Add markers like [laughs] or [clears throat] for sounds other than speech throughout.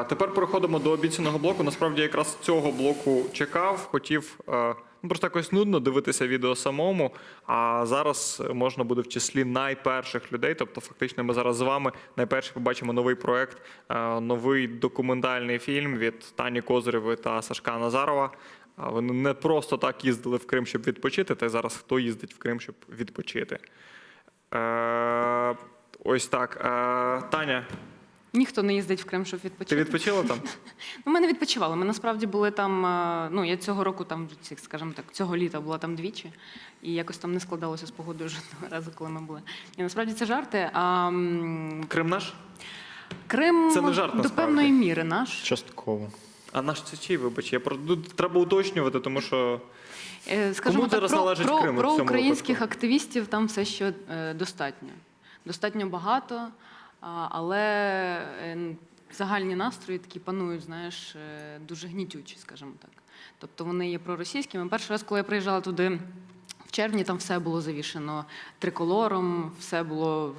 Е, Тепер переходимо до обіцяного блоку. Насправді, якраз цього блоку чекав, хотів. е, Ну, просто якось нудно дивитися відео самому. А зараз можна буде в числі найперших людей. Тобто, фактично, ми зараз з вами найперше побачимо новий проект, е, новий документальний фільм від Тані Козирєвої та Сашка Назарова. Вони не просто так їздили в Крим, щоб відпочити. Та й зараз хто їздить в Крим, щоб відпочити. Е, ось так. Е, Таня, Ніхто не їздить в Крим, щоб ти відпочила там? [laughs] Ну, ми не відпочивали. Ми насправді були там. е, Ну я цього року там скажімо так, цього літа була там двічі, і якось там не складалося з погодою [laughs] жодного разу, коли ми були. І насправді це жарти. А м, Крим наш? Крим Це не жарт, до насправді. певної міри наш. Частково. А наш це чий, вибач? Я про... треба уточнювати, тому що Е, Скажімо Кому так, зараз про, належить про, Крим у про цьому українських випадку? активістів там все ще е, достатньо. Достатньо багато, але е, загальні настрої такі панують, знаєш, е, дуже гнітючі, скажімо так. Тобто вони є проросійськими. Перший раз, коли я приїжджала туди в червні, там все було завішено триколором, все було.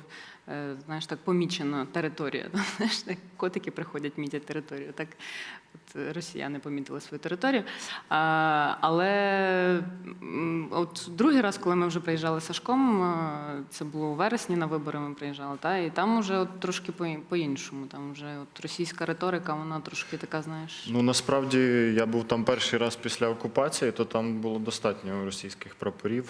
Е, Знаєш, так помічено територія. [laughs] Знаєш, так котики приходять, мітять територію. Так от е, росіяни помітили свою територію. А, але от другий раз, коли ми вже приїжджали Сашком, е, це було у вересні на вибори. Ми приїжджали, та і там вже от трошки по- по-іншому. Там вже от російська риторика, вона трошки така, знаєш. Ну насправді я був там перший раз після окупації, то там було достатньо російських прапорів.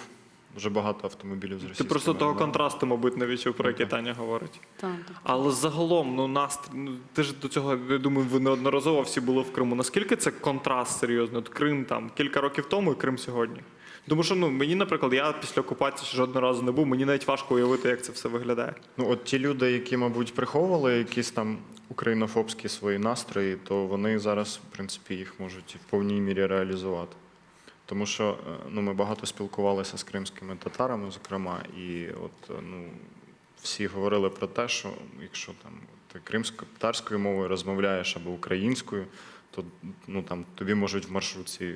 Дуже багато автомобілів з ти просто того контрасту, мабуть, не відчув, про який Таня говорить. Та, так. Але загалом, ну настрій, ну ти ж до цього, я думаю, ви неодноразово всі були в Криму. Наскільки це контраст серйозний? От Крим там кілька років тому і Крим сьогодні. Тому що ну мені, наприклад, я після окупації жодного разу не був. Мені навіть важко уявити, як це все виглядає. Ну, от ті люди, які, мабуть, приховували якісь там українофобські свої настрої, то вони зараз, в принципі, їх можуть в повній мірі реалізувати. Тому що е, ну, ми багато спілкувалися з кримськими татарами, зокрема, і от е, ну, всі говорили про те, що якщо там ти кримсько-татарською мовою розмовляєш або українською, то ну, там, тобі можуть в маршрутці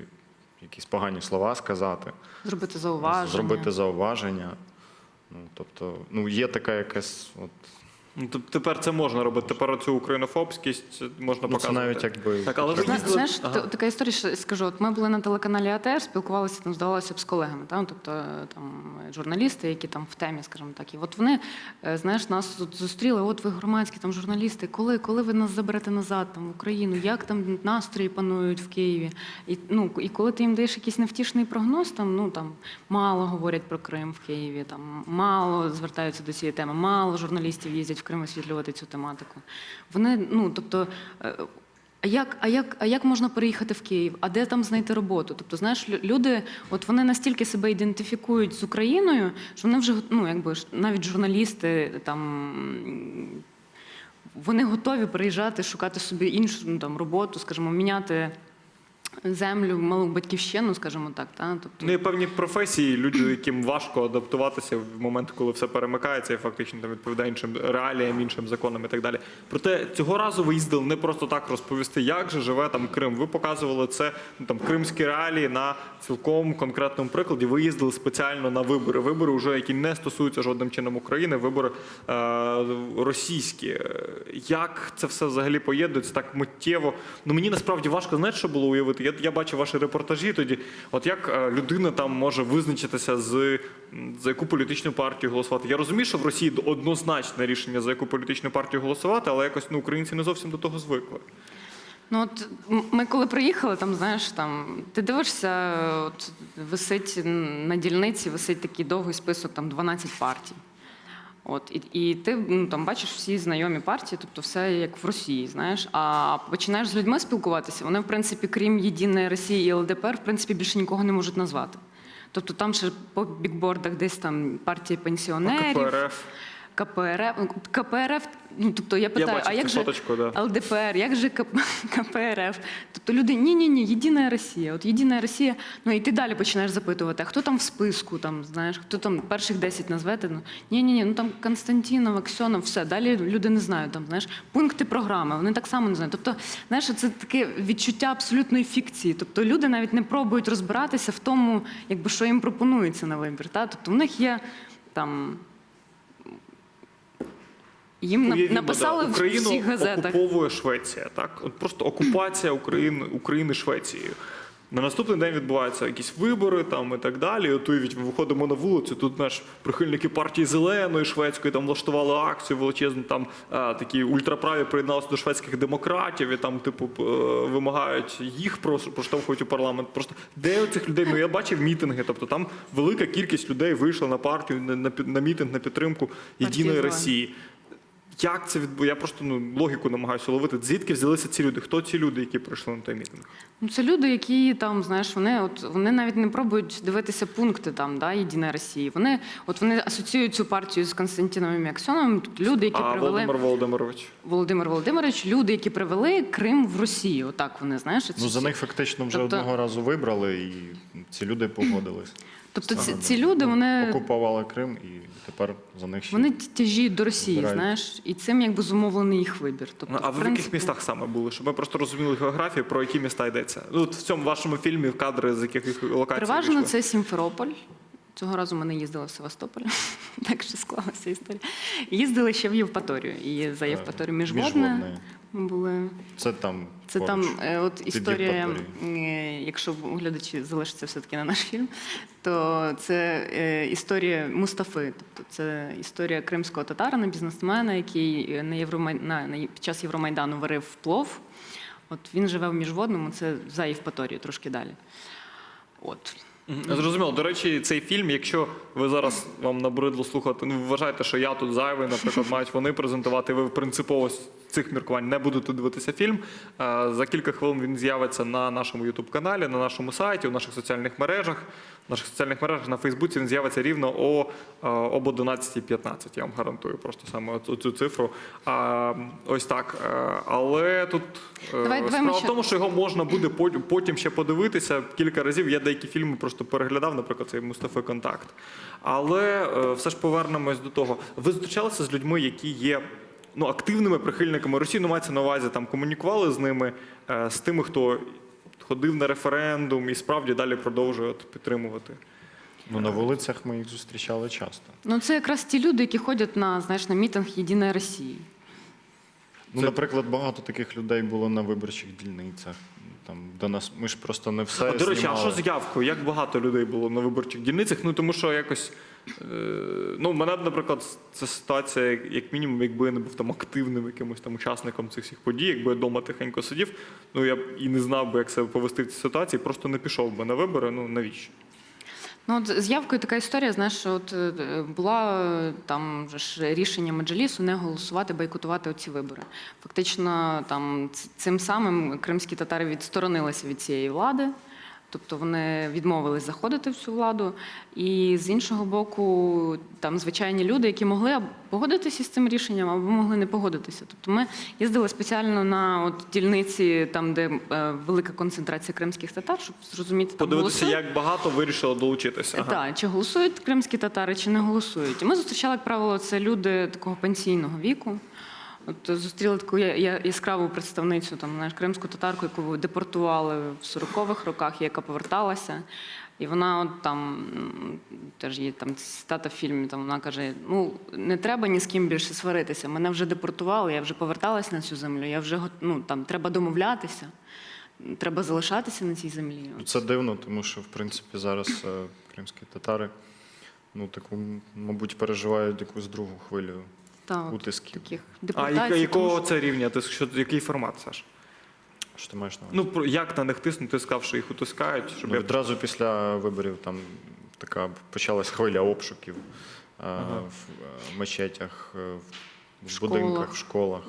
якісь погані слова сказати Зробити зауваження. зробити зауваження. Ну, тобто, ну, є така якась. От, тепер це можна робити. Tепер цю українофобськість можна ну, це навіть якби. Так, але ви Зна- їздили- Знаєш, Ага. така історія, що скажу, от ми були на телеканалі АТР, спілкувалися там, здавалося б, з колегами, там, тобто е, там журналісти, які там в темі, скажімо так. І от вони, е, знаєш, нас тут зустріли, от ви громадські там журналісти, коли, коли ви нас заберете назад там, в Україну, як там настрої панують в Києві? І, ну, і коли ти їм даєш якийсь невтішний прогноз, там, ну, там мало говорять про Крим в Києві, там мало звертаються до цієї теми, мало журналістів їздять в Крим висвітлювати цю тематику. Вони, ну, тобто, е, а як, а, як, а як можна переїхати в Київ? А де там знайти роботу? Тобто, знаєш, люди, от вони настільки себе ідентифікують з Україною, що вони вже ну, якби навіть журналісти там. Вони готові приїжджати, шукати собі іншу ну, там, роботу, скажімо, міняти землю, малу батьківщину, скажімо так. Та? Тобто, Ну, є певні професії, люди, яким важко адаптуватися в момент, коли все перемикається і фактично там відповідає іншим реаліям, іншим законам і так далі. Проте цього разу ви їздили не просто так розповісти, як же живе там Крим. Ви показували це ну, там кримські реалії на цілком конкретному прикладі. Ви їздили спеціально на вибори. Вибори, вже які не стосуються жодним чином України, вибори е, російські. Як це все взагалі поєднується так миттєво? Ну мені насправді важко знаєте, що було уявити. Я, я бачив ваші репортажі тоді. От як е, людина там може визначитися з за яку політичну партію голосувати? Я розумію, що в Росії однозначне рішення за яку політичну партію голосувати, але якось ну українці не зовсім до того звикли. Ну от ми коли приїхали, там знаєш, там ти дивишся, от висить на дільниці, висить такий довгий список, там 12 партій. От і, і ти ну, там бачиш всі знайомі партії, тобто все як в Росії, знаєш. А починаєш з людьми спілкуватися. Вони, в принципі, крім єдиної Росії і ЛДПР, в принципі, більше нікого не можуть назвати. Тобто там ще по бікбордах десь там партія пенсіонерів. КПРФ. КПРФ, ну, КПРФ, ну тобто я питаю, бачив а як цю же фоточку, да. ЛДПР, як же КП, [laughs] КПРФ? Тобто люди, ні, ні, ні, єдина Росія. От єдина Росія. Ну і ти далі починаєш запитувати, а хто там в списку, там знаєш, хто там перших 10 назвете? Ну ні, ні, ні, ну там Константінов, Аксьонов, все. Далі люди не знають там, знаєш, пункти програми. Вони так само не знають. Тобто, знаєш, це таке відчуття абсолютної фікції. Тобто люди навіть не пробують розбиратися в тому, якби що їм пропонується на вибір. Та? Тобто в них є там Їм Уявімо, написали да, в Україну всіх газетах. окуповує Швеція. Так, от просто окупація України, України Швецією. На наступний день відбуваються якісь вибори там і так далі. От уявіть, ми виходимо на вулицю. Тут наш прихильники партії зеленої шведської там влаштували акцію величезну. Там а, такі ультраправі приєдналися до шведських демократів і там, типу, е, вимагають їх проштовхують у парламент. Просто де цих людей? Ну я бачив мітинги. Тобто там велика кількість людей вийшла на партію на, на, на мітинг на підтримку Єдиної. Росії. Як це відбувається? Я просто ну, логіку намагаюся ловити. Звідки взялися ці люди? Хто ці люди, які прийшли на той мітинг? Ну, це люди, які там, знаєш, вони от вони навіть не пробують дивитися пункти там, да, Єдина Росії. Вони от вони асоціюють цю партію з Константином Аксьоновим. Тут люди, які а привели Володимир Володимирович. Володимир Володимирович, люди, які привели Крим в Росію. Отак вони знаєш. Ну за них фактично вже Тобто- одного разу вибрали, і ці люди погодились. [clears throat] Тобто ці, ці люди вони, окупували Крим, і тепер за них ще вони тяжіють до Росії, Збирають. знаєш, і цим якби зумовлений їх вибір. Тобто, Ну, а в ви в яких містах саме були? Щоб ми просто розуміли географію, про які міста йдеться. Ну, от в цьому вашому фільмі кадри, з яких локацій Переважно вийшли. це Сімферополь. Цього разу ми не їздили в Севастополь, [laughs] так що склалася історія. Їздили ще в Євпаторію. І за Євпаторію міжводне. Міжводне. Ми були. Це там. Це поруч. там е, от історія, е, якщо глядачі залишаться все-таки на наш фільм, то це е, історія Мустафи. Тобто це історія кримського татарина, бізнесмена, який на Євромай... на, на, під час Євромайдану варив плов. От він живе в міжводному, це за Євпаторією, трошки далі. От. Зрозуміло. До речі, цей фільм, якщо ви зараз вам набридло слухати, ну вважаєте, що я тут зайвий, наприклад, мають вони презентувати, ви принципово з цих міркувань не будете дивитися фільм. Е, За кілька хвилин він з'явиться на нашому youtube каналі на нашому сайті, у наших соціальних мережах. В наших соціальних мережах на Фейсбуці він з'явиться рівно о, е, об 11.15, я вам гарантую просто саме цю, цю цифру. А, ось так. Е, Але тут е, Давай- давай справа в ще- тому, що його можна буде потім ще подивитися кілька разів. Я деякі фільми просто переглядав, наприклад, цей Мустафи Контакт. Але все ж повернемось до того. Ви зустрічалися з людьми, які є ну, активними прихильниками Росії, ну мається на увазі, там комунікували з ними, з тими, хто ходив на референдум і справді далі продовжує підтримувати. Ну на вулицях ми їх зустрічали часто. Ну, це якраз ті люди, які ходять на, знаєш, на мітинг Єдиної Росії. Ну, Це- наприклад, багато таких людей було на виборчих дільницях. Там до нас ми ж просто не все. А, до речі, а що з явкою? Як багато людей було на виборчих дільницях? Ну тому що якось. Е, ну, в мене, б, наприклад, це ситуація, як- як мінімум, якби я не був там активним якимось там учасником цих всіх подій, якби я вдома тихенько сидів, ну я б і не знав би, як себе повести в цій ситуації, просто не пішов би на вибори. Ну навіщо? Ну, от з явкою така історія, знаєш, от е, була е, там ж рішення меджелісу не голосувати, бойкотувати оці вибори. Фактично, там цим самим кримські татари відсторонилися від цієї влади. Тобто вони відмовились заходити в цю владу, і з іншого боку, там звичайні люди, які могли погодитися з цим рішенням, або могли не погодитися. Тобто ми їздили спеціально на от дільниці, там де е, велика концентрація кримських татар, щоб зрозуміти там Подивитися, голосують. як багато вирішили долучитися. Ага. Так, чи голосують кримські татари, чи не голосують. І ми зустрічали, як правило, це люди такого пенсійного віку. От зустріли таку яскраву представницю, там, знаєш, кримську татарку, яку депортували в 40-х роках, яка поверталася. І вона от там теж є там цитата в фільмі, там вона каже: ну не треба ні з ким більше сваритися. Мене вже депортували, я вже поверталась на цю землю. Я вже ну, там треба домовлятися, треба залишатися на цій землі. Це дивно, тому що в принципі зараз е, кримські татари ну таку, мабуть, переживають якусь другу хвилю Та, утисків. таких А тому якого що- це рівня? Ти що який формат, Саш? Що ти маєш на увазі? Ну про як на них тиснути? Ти сказав, що їх утискають, щоб Ну, я відразу після виборів там така почалась хвиля обшуків е, в е, мечетях, е, в Школах. будинках, в школах.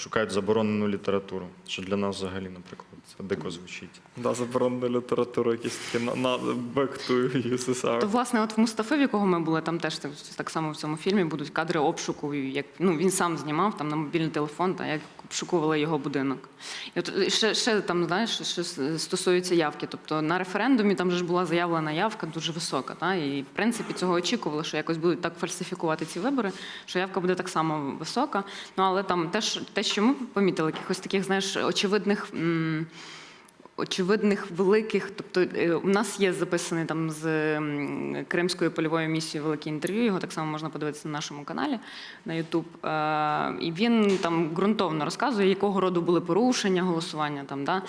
Шукають заборонену літературу, що для нас взагалі, наприклад, це дико звучить. Да, заборонена література, якісь такі на, на back to USSR. То, власне, от в Мустафи, в якого ми були, там теж так, так само в цьому фільмі будуть кадри обшуку, як ну він сам знімав там на мобільний телефон, та як обшукували його будинок. І от ще, ще там, знаєш, що стосується явки. Тобто на референдумі там же ж була заявлена явка дуже висока. Та, і в принципі цього очікували, що якось будуть так фальсифікувати ці вибори, що явка буде так само висока. Ну але там теж те, що ми помітили, якихось таких, знаєш, очевидних. очевидних великих. Тобто, е, у нас є записаний там з Кримською польовою місією велике інтерв'ю. Його так само можна подивитися на нашому каналі на YouTube. Е, І він там ґрунтовно розказує, якого роду були порушення голосування. Там, да?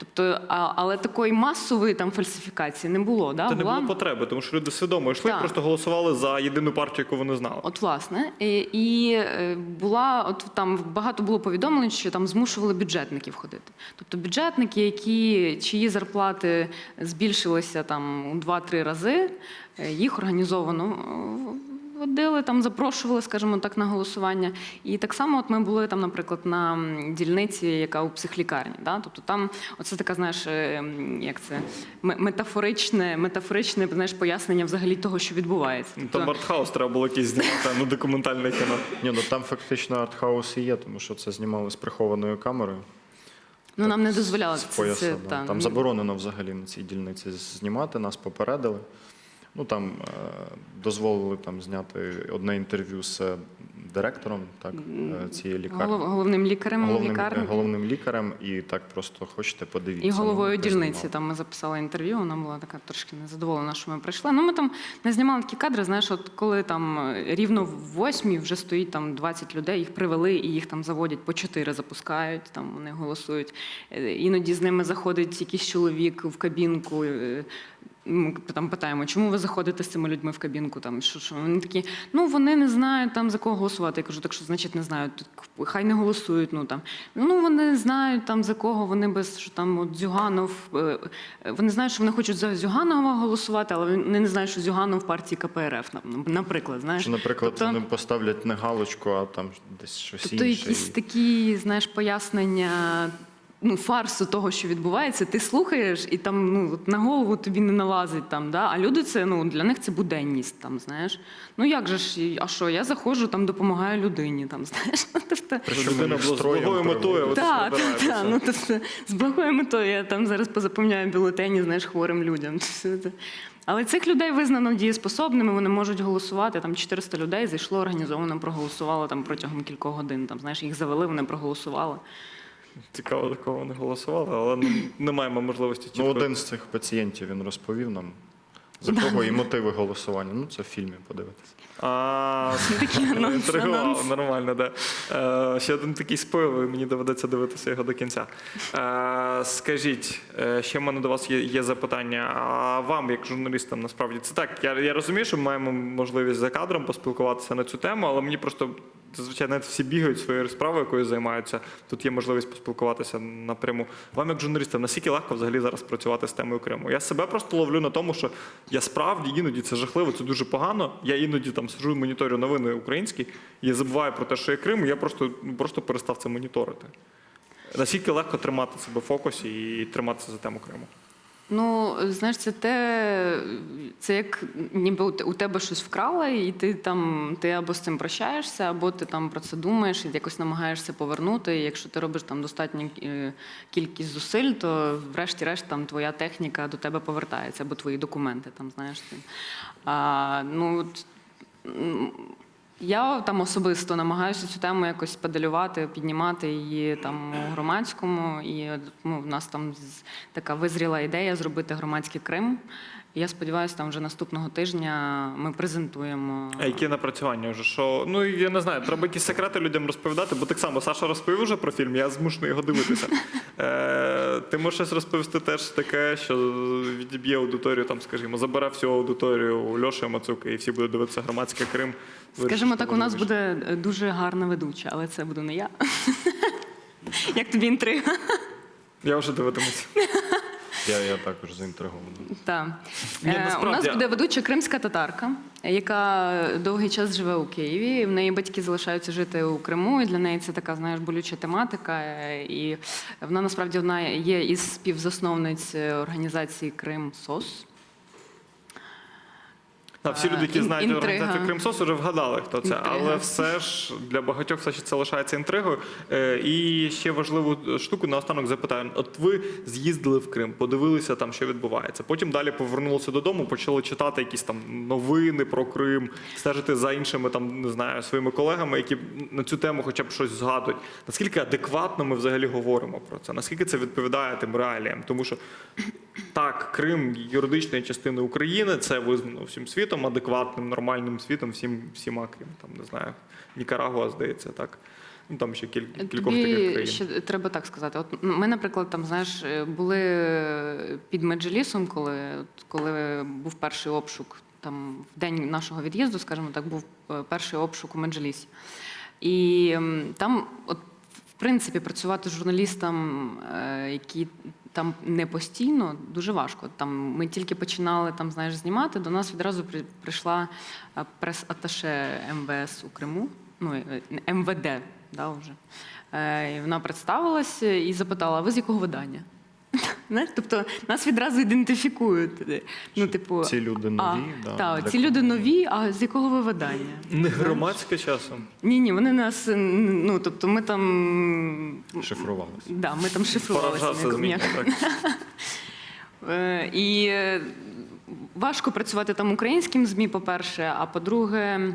Тобто, а, але такої масової там фальсифікації не було. Да? Та не Була- було потреби, тому що люди свідомо йшли, Так. просто голосували за єдину партію, яку вони знали. От власне, і, і е, була от там багато було повідомлень, що там змушували бюджетників ходити. Тобто бюджетники, які чиї зарплати збільшилися там у 2-3 рази, е, їх організовано водили, там запрошували, скажімо так, на голосування. І так само, от ми були там, наприклад, на дільниці, яка у психлікарні. Да? Тобто там, оце така, знаєш, е, як це метафоричне, метафоричне знаєш, пояснення взагалі того, що відбувається. Ну, Тобто- Там артхаус треба було якийсь знімати, ну документальне кіно. Ні, ну там фактично артхаус і є, тому що це знімали з прихованою камерою. Ну, нам не дозволяли з це. пояса, це да. та, Там ні. заборонено взагалі на цій дільниці знімати, нас попередили. Ну там е, дозволили там зняти одне інтерв'ю з директором так, е, цієї лікарні. Головним лікарем головним, лікарні. головним лікарем, і так просто хочете подивіться. І ну, головою дільниці там ми записали інтерв'ю. Вона була така трошки незадоволена, що ми прийшли. Ну ми там не знімали такі кадри. Знаєш, от коли там е, рівно в восьмій вже стоїть там 20 людей, їх привели і їх там заводять по чотири, запускають. Там вони голосують. Іноді з ними заходить якийсь чоловік в кабінку. Ми там питаємо, чому ви заходите з цими людьми в кабінку? Там що, що вони такі, ну вони не знають там за кого голосувати. Я кажу, так що значить не знають. Хай не голосують. Ну там ну вони знають там за кого вони без що там от Зюганов. е, е, Вони знають, що вони хочуть за Зюганова голосувати, але вони не знають, що Зюганов в партії КПРФ, наприклад. Знаєш, Чи, наприклад, Тобто- вони поставлять не галочку, а там десь щось Тобто інше. якісь такі, знаєш, пояснення. Ну, фарсу того, що відбувається, ти слухаєш, і там ну на голову тобі не налазить там. Да? А люди це ну для них це буденність. Там знаєш. Ну як же ж, а що? Я заходжу, там допомагаю людині. Там [laughs] знаєш. Тобто, Людина була з благою метою. так, так, збираєтеся. Ну тобто з благою метою я там зараз позаповняю бюлетені, знаєш, хворим людям. [laughs] Але цих людей визнано дієспособними, вони можуть голосувати. Там 400 людей зайшло організовано, проголосувало там протягом кількох годин. Там знаєш, їх завели, вони проголосували. Цікаво, за кого вони голосували, але ну, не маємо можливості чітко. Ну, один з цих пацієнтів він розповів нам, за кого і мотиви голосування. Ну, це в фільмі подивитися. А, Такий анонс, інтригував, нормально, да. Е, ще один такий спойлер, мені доведеться дивитися його до кінця. Е, скажіть, е, ще в мене до вас є, є запитання. А вам, як журналістам, насправді це так. Я, я розумію, що ми маємо можливість за кадром поспілкуватися на цю тему, але мені просто зазвичай навіть всі бігають своєю справою, якою займаються. Тут є можливість поспілкуватися напряму. Вам, як журналістам, наскільки легко взагалі зараз працювати з темою Криму? Я себе просто ловлю на тому, що я справді іноді це жахливо, це дуже погано. Я іноді там сижу, моніторю новини українські, я забуваю про те, що є Крим, і я просто, ну, просто перестав це моніторити. Наскільки легко тримати себе в фокусі і триматися за тему Криму? Ну, знаєш, це те, це як ніби у тебе щось вкрали, і ти там ти або з цим прощаєшся, або ти там про це думаєш і якось намагаєшся повернути. І якщо ти робиш там достатню е, кількість зусиль, то врешті-решт там твоя техніка до тебе повертається, або твої документи там, знаєш. А, ну, я там особисто намагаюся цю тему якось педалювати, піднімати її там у громадському. І ну, в нас там така визріла ідея зробити громадський Крим. Я сподіваюся, там вже наступного тижня ми презентуємо. А які напрацювання вже? Що ну я не знаю, треба якісь секрети людям розповідати, бо так само Саша розповів вже про фільм, я змушений його дивитися. [laughs] Е, ти можеш щось розповісти теж таке, що відіб'є аудиторію, там, скажімо, забере всю аудиторію у Льоші Мацуки, і всі будуть дивитися громадський Крим. Скажімо так, у нас буде е, дуже гарна ведуча, але це буду не я. [laughs] Як тобі інтрига? Я вже дивитимуся. [laughs] Я, я також заінтригований. Так. Ні, Е, У нас буде ведуча кримська татарка, яка довгий час живе у Києві. В неї батьки залишаються жити у Криму, і для неї це така, знаєш, болюча тематика. Е, І вона насправді одна є із співзасновниць е, організації Крим СОС. Та всі люди, які знають інтрига. організацію Кримсос, вже вгадали, хто це. Інтрига. Але все ж для багатьох все ще це лишається інтригою. Е, І ще важливу штуку наостанок запитаю. От ви з'їздили в Крим, подивилися там, що відбувається. Потім далі повернулися додому, почали читати якісь там новини про Крим, стежити за іншими там, не знаю, своїми колегами, які на цю тему хоча б щось згадують. Наскільки адекватно ми взагалі говоримо про це? Наскільки це відповідає тим реаліям? Тому що так, Крим юридичної частини України, це визнано всім світом, адекватним, нормальним світом, всім, всіма, крім там, не знаю, Нікарагуа, здається, так. Ну там ще кіль, кількох таких країн. ще треба так сказати. От ми, наприклад, там знаєш, е, були під Меджелісом, коли, коли був перший обшук, там в день нашого від'їзду, скажімо так, був е, перший обшук у Меджелісі. І там, от, принципі, працювати журналістам, журналістом, які там не постійно, дуже важко. Там ми тільки починали там, знаєш, знімати. До нас відразу при- прийшла е, прес-аташе МВС у Криму, ну е, МВД, да, вже. Е, І вона представилась і запитала: а ви з якого видання? Знаєш, тобто нас відразу ідентифікують. Ну, типу, Ці люди а, нові, да, та, для ці кого? люди нові, а з якого ви видання? Не громадське часом. Ні, ні, вони нас, ну тобто ми там. Шифрувалися. Да, ми там шифрувалися. як- Так. [laughs] Е, І е, важко працювати там українським ЗМІ, по-перше, а по-друге,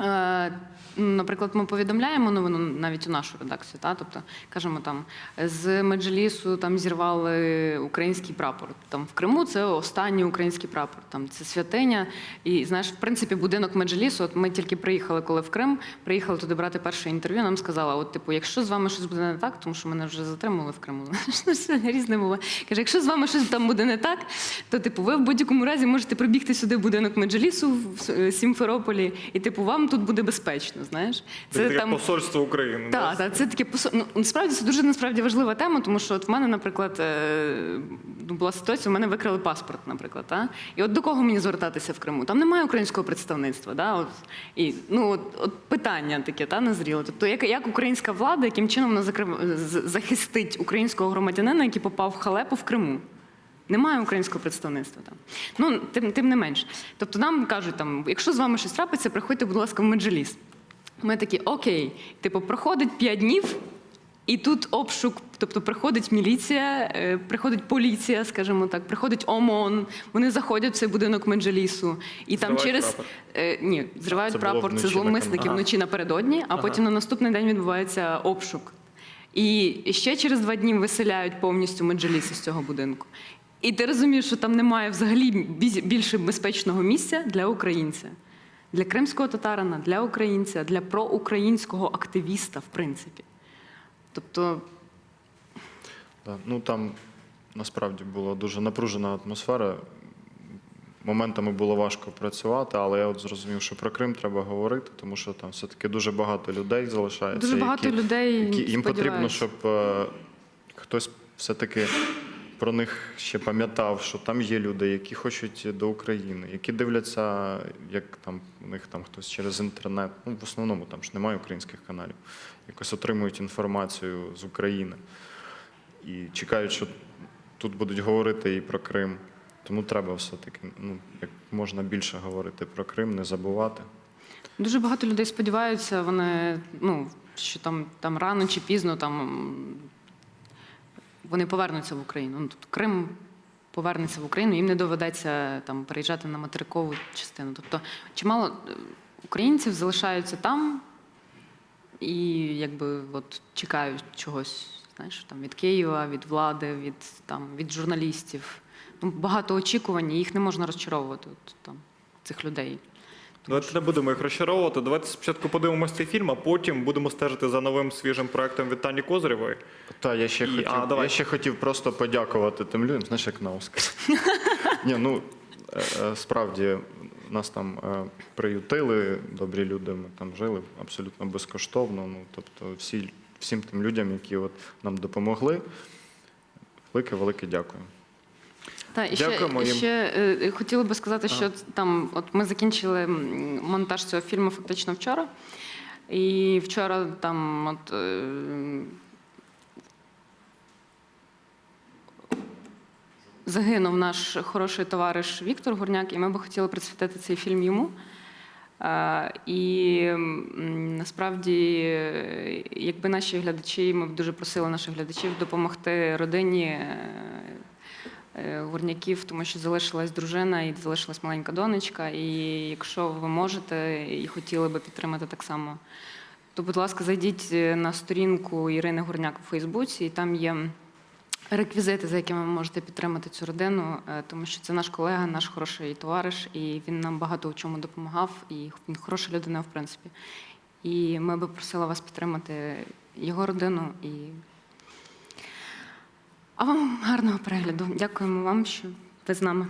е, наприклад, ми повідомляємо новину навіть у нашу редакцію. Та? Тобто, кажемо, там з Меджлісу там зірвали український прапор. Там в Криму це останній український прапор. Там це святиня. І знаєш, в принципі, будинок Меджлісу. От ми тільки приїхали, коли в Крим, приїхали туди брати перше інтерв'ю. Нам сказала: от, типу, якщо з вами щось буде не так, тому що мене вже затримали в Криму. [laughs] Ну, різне було. Каже, якщо з вами щось там буде не так, то типу ви в будь-якому разі можете прибігти сюди в будинок Меджлісу в Сімферополі, і типу вам тут буде безпечно. Знаєш, Це таке посольство України. так, да? так, це таке посо... ну, насправді це дуже насправді важлива тема, тому що от в мене, наприклад, е, ну, була ситуація, у мене викрали паспорт, наприклад. Та? І от до кого мені звертатися в Криму? Там немає українського представництва. Да? От, і, ну, от, от питання таке та, назріло. Тобто, як, як українська влада, яким чином вона закрив... захистить українського громадянина, який попав в халепу в Криму? Немає українського представництва там. Ну, тим, тим не менш. Тобто нам кажуть, там, якщо з вами щось трапиться, приходьте, будь ласка, в Меджеліс. Ми такі, окей, типу, проходить 5 днів, і тут обшук, тобто приходить міліція, е, приходить поліція, скажімо так, приходить ОМОН, вони заходять в цей будинок Меджелісу. І там через прапор. е, ні, зривають Це прапор, це вночі зловмисники на вночі напередодні, а потім на наступний день відбувається обшук. І ще через два дні виселяють повністю Меджеліс із цього будинку. І ти розумієш, що там немає взагалі бі- більше безпечного місця для українця, для кримського татарина, для українця, для проукраїнського активіста, в принципі. Тобто, Да. Ну там насправді була дуже напружена атмосфера. Моментами було важко працювати, але я от зрозумів, що про Крим треба говорити, тому що там все-таки дуже багато людей залишається. Дуже багато які, людей які, їм потрібно, щоб е, хтось все-таки про них ще пам'ятав, що там є люди, які хочуть до України, які дивляться, як там у них там хтось через інтернет. Ну, в основному там ж немає українських каналів, якось отримують інформацію з України і чекають, що тут будуть говорити і про Крим. Тому треба все-таки ну, як можна більше говорити про Крим, не забувати. Дуже багато людей сподіваються, вони, ну, що там, там рано чи пізно там, вони повернуться в Україну. Ну, тобто Крим повернеться в Україну, їм не доведеться там, переїжджати на материкову частину. Тобто чимало е, українців залишаються там і якби от, чекають чогось знаєш, там, від Києва, від влади, від, там, від журналістів. Ну, багато очікувань, і їх не можна розчаровувати от, там, цих людей. Давайте не будемо їх розчаровувати. Давайте спочатку подивимося цей фільм, а потім будемо стежити за новим свіжим проектом від Тані Козирєвої. Та я ще І- хотів, а, давай. я ще хотів просто подякувати тим людям, знаєш, як на Оскар. [laughs] Ні, ну е, е, справді нас там е, приютили, добрі люди, ми там жили абсолютно безкоштовно. Ну, тобто, всі, всім тим людям, які от нам допомогли, велике, велике дякую. Та, і ще, Дякуємо їм. ще е, хотіла би сказати, що там, от ми закінчили монтаж цього фільму фактично вчора. І вчора там от. Е, загинув наш хороший товариш Віктор Горняк, і ми би хотіли присвятити цей фільм йому. Е, І м, насправді, е, якби наші глядачі, ми б дуже просили наших глядачів допомогти родині е, е, горняків, тому що залишилась дружина і залишилась маленька донечка. І якщо ви можете і хотіли би підтримати так само, то, будь ласка, зайдіть е, на сторінку Ірини Горняк у Фейсбуці, і там є реквізити, за якими ви можете підтримати цю родину, е, тому що це наш колега, наш хороший товариш, і він нам багато у чому допомагав, і він хороша людина, в принципі. І ми би просили вас підтримати його родину. І... А гарного перегляду. Дякуємо вам, що ви з нами.